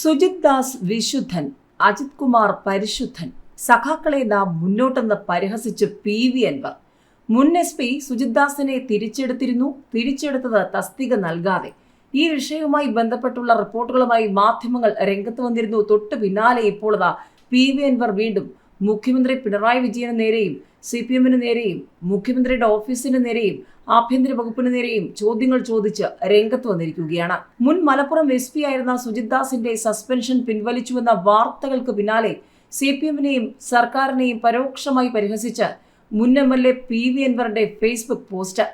സുജിത് ദാസ് വിശുദ്ധൻ അജിത് കുമാർ പരിശുദ്ധൻ. സഖാക്കളെ നാം മുന്നോട്ടെന്ന് പരിഹസിച്ച് പി. വി. അൻവർ. മുൻ എസ് പി സുജിത് ദാസിനെ തിരിച്ചെടുത്തിരുന്നു. തിരിച്ചെടുത്തത് തസ്തിക നൽകാതെ. ഈ വിഷയവുമായി ബന്ധപ്പെട്ടുള്ള റിപ്പോർട്ടുകളുമായി മാധ്യമങ്ങൾ രംഗത്ത് വന്നിരുന്നു. തൊട്ടു പിന്നാലെ ഇപ്പോൾ പി. വി. അൻവർ വീണ്ടും മുഖ്യമന്ത്രി പിണറായി വിജയന് നേരെയും സി പി എമ്മിന് നേരെയും മുഖ്യമന്ത്രിയുടെ ഓഫീസിന് നേരെയും ആഭ്യന്തര വകുപ്പിന് നേരെയും ചോദ്യങ്ങൾ ചോദിച്ച് രംഗത്ത് വന്നിരിക്കുകയാണ്. മുൻ മലപ്പുറം എസ് പി ആയിരുന്ന സുജിത് ദാസിന്റെ സസ്പെൻഷൻ പിൻവലിച്ചുവെന്ന വാർത്തകൾക്ക് പിന്നാലെ സി പി എമ്മിനെയും സർക്കാരിനെയും പരോക്ഷമായി പരിഹസിച്ച് മുൻ M L A P V അൻവറിന്റെ Facebook post.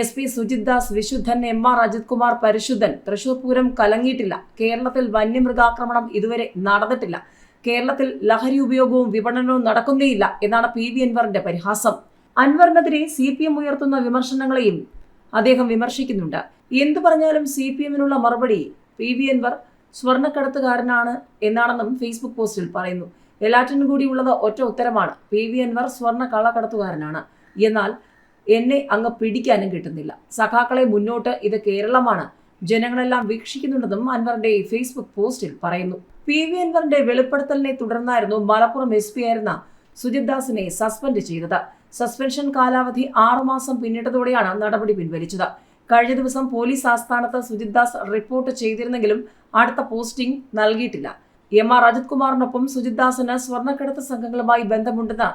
S P Sujith Das വിശുദ്ധൻ എം ആർ അജിത് കുമാർ പരിശുദ്ധൻ തൃശൂർ പൂരം കലങ്ങിയിട്ടില്ല. കേരളത്തിൽ വന്യമൃഗാക്രമണം ഇതുവരെ നടന്നിട്ടില്ല. കേരളത്തിൽ ലഹരി ഉപയോഗവും വിപണനവും നടക്കുന്നേയില്ല എന്നാണ് പി വി അൻവറിന്റെ പരിഹാസം. അൻവറിനെതിരെ സി പി എം ഉയർത്തുന്ന വിമർശനങ്ങളെയും അദ്ദേഹം വിമർശിക്കുന്നുണ്ട്. എന്തു പറഞ്ഞാലും സി പി എമ്മിനുള്ള മറുപടി പി വി അൻവർ സ്വർണക്കടത്തുകാരനാണ് എന്നാണെന്നും ഫേസ്ബുക്ക് പോസ്റ്റിൽ പറയുന്നു. എല്ലാറ്റിനും കൂടി ഉള്ളത് ഒറ്റ ഉത്തരമാണ്. പി വി അൻവർ സ്വർണ കള്ളക്കടത്തുകാരനാണ് എന്നാൽ എന്നെ അങ്ങ് പിടിക്കാനും കിട്ടുന്നില്ല. സഖാക്കളെ മുന്നോട്ട് ഇത് കേരളമാണ്. ജനങ്ങളെല്ലാം വീക്ഷിക്കുന്നുണ്ടെന്നും അൻവറിന്റെ ഫേസ്ബുക്ക് പോസ്റ്റിൽ പറയുന്നു. പി വി അൻവറിന്റെ വെളിപ്പെടുത്തലിനെ തുടർന്നായിരുന്നു മലപ്പുറം എസ് പി ആയിരുന്ന സുജിത് ദാസിനെ സസ്പെൻഡ് ചെയ്തത്. സസ്പെൻഷൻ കാലാവധി ആറുമാസം പിന്നിട്ടതോടെയാണ് നടപടി പിൻവലിച്ചത്. കഴിഞ്ഞ ദിവസം പോലീസ് ആസ്ഥാനത്ത് സുജിത് ദാസ് റിപ്പോർട്ട് ചെയ്തിരുന്നെങ്കിലും അടുത്ത പോസ്റ്റിംഗ് നൽകിയിട്ടില്ല. എം ആർ അജിത് കുമാറിനൊപ്പം സുജിത് ദാസിന് സ്വർണക്കടത്ത് സംഘങ്ങളുമായി ബന്ധമുണ്ടെന്ന്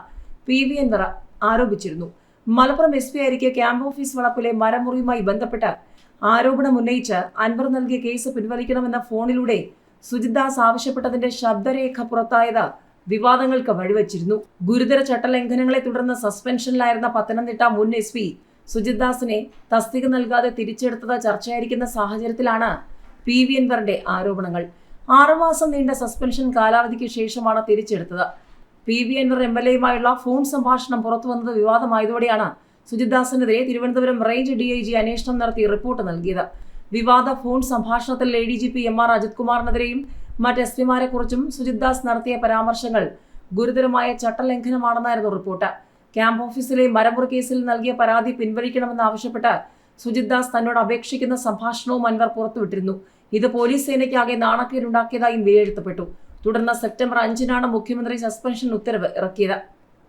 പി വി അൻവർ ആരോപിച്ചിരുന്നു. മലപ്പുറം എസ് പി ആയിരിക്കെ ക്യാമ്പ് ഓഫീസ് വളപ്പിലെ മരമുറിയുമായി ബന്ധപ്പെട്ട് ആരോപണം ഉന്നയിച്ച് അൻവർ നൽകിയ കേസ് പിൻവലിക്കണമെന്ന ഫോണിലൂടെ സുജിത് ദാസ് ആവശ്യപ്പെട്ടതിന്റെ ശബ്ദരേഖ പുറത്തായത് വിവാദങ്ങൾക്ക് വഴിവച്ചിരുന്നു. ഗുരുതര ചട്ടലംഘനങ്ങളെ തുടർന്ന് സസ്പെൻഷനിലായിരുന്ന പത്തനംതിട്ട മുൻ എസ് പി സുജിത് ദാസിനെ തസ്തിക നൽകാതെ തിരിച്ചെടുത്തത് ചർച്ചയായിരിക്കുന്ന സാഹചര്യത്തിലാണ് പി വി അൻവറിന്റെ ആരോപണങ്ങൾ. ആറുമാസം നീണ്ട സസ്പെൻഷൻ കാലാവധിക്ക് ശേഷമാണ് തിരിച്ചെടുത്തത്. P V Anvar M L എയുമായുള്ള phone സംഭാഷണം പുറത്തുവന്നത് വിവാദമായതോടെയാണ് സുജിത് ദാസിനെതിരെ Thiruvananthapuram range D I G അന്വേഷണം നടത്തി റിപ്പോർട്ട് നൽകിയത്. വിവാദ ഫോൺ സംഭാഷണത്തിൽ A D G P M R Ajith കുമാറിനെതിരെയും മറ്റ് എസ് പിമാരെ കുറിച്ചും സുജിത്ദാസ് നടത്തിയ പരാമർശങ്ങൾ ഗുരുതരമായ ചട്ടലംഘനമാണെന്നായിരുന്നു റിപ്പോർട്ട്. ക്യാമ്പ് ഓഫീസിലെ മരമുറി കേസിൽ നൽകിയ പരാതി പിൻവലിക്കണമെന്നാവശ്യപ്പെട്ട് ദാസ് തന്നോട് അപേക്ഷിക്കുന്ന സംഭാഷണവും അൻവർ പുറത്തുവിട്ടിരുന്നു. ഇത് പോലീസ് സേനയ്ക്കാകെ നാണക്കേടുണ്ടാക്കിയതായും വിലയിരുത്തപ്പെട്ടു. തുടർന്ന് സെപ്റ്റംബർ അഞ്ചിനാണ് മുഖ്യമന്ത്രി സസ്പെൻഷൻ ഉത്തരവ് ഇറക്കിയത്.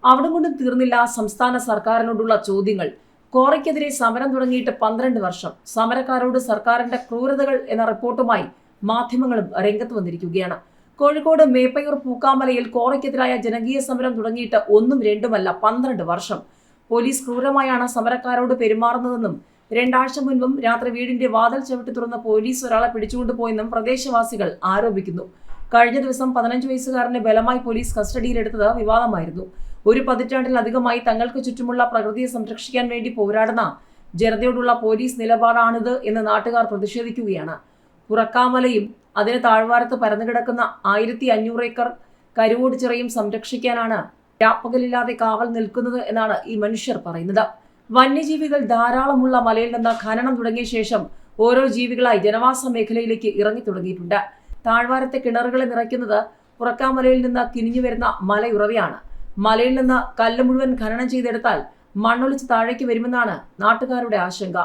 അവിടെ കൊണ്ടും തീർന്നില്ല സംസ്ഥാന സർക്കാരിനോടുള്ള ചോദ്യങ്ങൾ. കോറയ്ക്കെതിരെ സമരം തുടങ്ങിയിട്ട് പന്ത്രണ്ട് വർഷം. സമരക്കാരോട് സർക്കാരിന്റെ ക്രൂരതകൾ എന്ന റിപ്പോർട്ടുമായി മാധ്യമങ്ങളും രംഗത്ത് വന്നിരിക്കുകയാണ്. കോഴിക്കോട് മേപ്പയൂർ പൂക്കാമലയിൽ കോറയ്ക്കെതിരായ ജനകീയ സമരം തുടങ്ങിയിട്ട് ഒന്നും രണ്ടുമല്ല പന്ത്രണ്ട് വർഷം. പോലീസ് ക്രൂരമായാണ് സമരക്കാരോട് പെരുമാറുന്നതെന്നും രണ്ടാഴ്ച മുൻപും രാത്രി വീടിന്റെ വാതിൽ ചവിട്ടി തുറന്ന പോലീസ് ഒരാളെ പിടിച്ചുകൊണ്ടുപോയെന്നും പ്രദേശവാസികൾ ആരോപിക്കുന്നു. കഴിഞ്ഞ ദിവസം പതിനഞ്ച് വയസ്സുകാരനെ ബലമായി പോലീസ് കസ്റ്റഡിയിലെടുത്തത് വിവാദമായിരുന്നു. ഒരു പതിറ്റാണ്ടിലധികമായി തങ്ങൾക്ക് ചുറ്റുമുള്ള പ്രകൃതിയെ സംരക്ഷിക്കാൻ വേണ്ടി പോരാടുന്ന ജനതയോടുള്ള പോലീസ് നിലപാടാണിത് എന്ന് നാട്ടുകാർ പ്രതിഷേധിക്കുകയാണ്. പുറക്കാമലയും അതിന് താഴ്വാരത്ത് പരന്നുകിടക്കുന്ന ആയിരത്തി അഞ്ഞൂറ് ഏക്കർ കരുവോട് ചിറയും സംരക്ഷിക്കാനാണ് രാപ്പകലില്ലാതെ കാവൽ നിൽക്കുന്നത് എന്നാണ് ഈ മനുഷ്യർ പറയുന്നത്. വന്യജീവികൾ ധാരാളമുള്ള മലയിൽ നിന്ന് ഖനനം തുടങ്ങിയ ശേഷം ഓരോ ജീവികളായി ജനവാസ മേഖലയിലേക്ക് ഇറങ്ങി തുടങ്ങിയിട്ടുണ്ട്. താഴ്വാരത്തെ കിണറുകളെ നിറയ്ക്കുന്നത് പുറക്കാമലയിൽ നിന്ന് കിനിഞ്ഞു വരുന്ന മലയുറവയാണ്. മലയിൽ നിന്ന് കല്ല് മുഴുവൻ ഖനനം ചെയ്തെടുത്താൽ മണ്ണൊലിച്ച് താഴേക്ക് വരുമെന്നാണ് നാട്ടുകാരുടെ ആശങ്ക.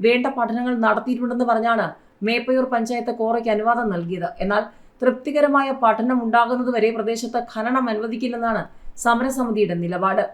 വേണ്ട പഠനങ്ങൾ നടത്തിയിട്ടുണ്ടെന്ന് പറഞ്ഞാണ് മേപ്പയൂർ പഞ്ചായത്ത് കോറയ്ക്ക് അനുവാദം നൽകിയത്. എന്നാൽ തൃപ്തികരമായ പഠനം ഉണ്ടാകുന്നതുവരെ പ്രദേശത്ത് ഖനനം അനുവദിക്കില്ലെന്നാണ് സമരസമിതിയുടെ നിലപാട്.